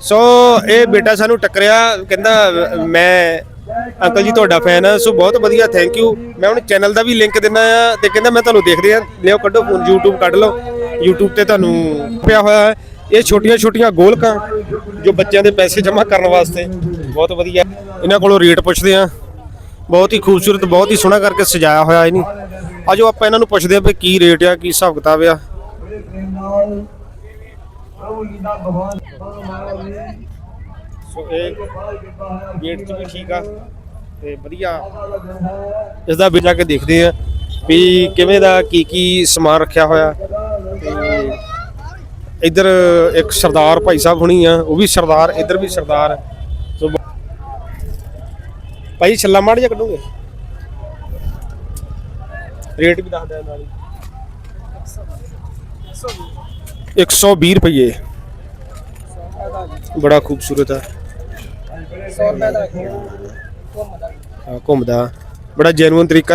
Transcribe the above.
ਸੋ ਇਹ ਬੇਟਾ ਸਾਨੂੰ ਟੱਕਰਿਆ, ਕਹਿੰਦਾ, ਮੈਂ ਅੰਕਲ ਜੀ ਤੁਹਾਡਾ ਫੈਨ ਆ ਸੋ ਬਹੁਤ ਵਧੀਆ ਥੈਂਕ ਯੂ ਮੈਂ ਹੁਣ ਚੈਨਲ ਦਾ ਵੀ ਲਿੰਕ ਦਿੰਦਾ ਆ ਤੇ ਕਹਿੰਦਾ, ਮੈਂ ਤੁਹਾਨੂੰ ਦੇਖਦੇ ਆ ਲਿਓ ਕੱਢੋ ਫੋਨ YouTube ਕੱਢ ਲਓ। YouTube ਤੇ ਤੁਹਾਨੂੰ ਪਿਆ ਹੋਇਆ ਹੈ। ਇਹ ਛੋਟੀਆਂ ਛੋਟੀਆਂ ਗੋਲਕਾਂ ਜੋ ਬੱਚਿਆਂ ਦੇ ਪੈਸੇ ਜਮ੍ਹਾਂ ਕਰਨ ਵਾਸਤੇ ਬਹੁਤ ਵਧੀਆ। ਇਹਨਾਂ ਕੋਲੋਂ ਰੇਟ ਪੁੱਛਦੇ ਆ ਬਹੁਤ ਹੀ ਖੂਬਸੂਰਤ, ਬਹੁਤ ਹੀ ਸੋਹਣਾ ਕਰਕੇ ਸਜਾਇਆ ਹੋਇਆ ਇਹਨੂੰ। ਆਜੋ ਆਪਾਂ ਇਹਨਾਂ ਨੂੰ ਪੁੱਛਦੇ ਆ ਵੀ ਕੀ ਰੇਟ ਆ, ਕੀ ਹਿਸਾਬ ਕਿਤਾਬ ਆ। ਸੋ ਇਹ ਵੇਟ ਚ ਵੀ ਠੀਕ ਆ ਤੇ ਵਧੀਆ ਇਸ ਦਾ ਵੀ ਜਾ ਕੇ ਦੇਖਦੇ ਆ ਵੀ ਕਿਵੇਂ ਦਾ ਕੀ ਕੀ ਸਮਾਨ ਰੱਖਿਆ ਹੋਇਆ ਤੇ ਇੱਧਰ ਇੱਕ ਸਰਦਾਰ ਭਾਈ ਸਾਹਿਬ ਹੁਣੀ ਆ, ਉਹ ਵੀ ਸਰਦਾਰ, ਇੱਧਰ ਵੀ ਸਰਦਾਰ ਸੋ ਭਾਈ ਛੱਲਾ ਮਾੜ ਜਾ ਕੱਢੋਗੇ? ਰੇਟ ਵੀ ਦੱਸ ਦਿਆਂ ਨਾਲ ਹੀ। 120 ਰੁਪਏ ਬੜਾ ਖੂਬਸੂਰਤ ਹੈ ਹਾਂ, ਘੁੰਮਦਾ। ਬੜਾ ਜੈਨੂਇਨ ਤਰੀਕਾ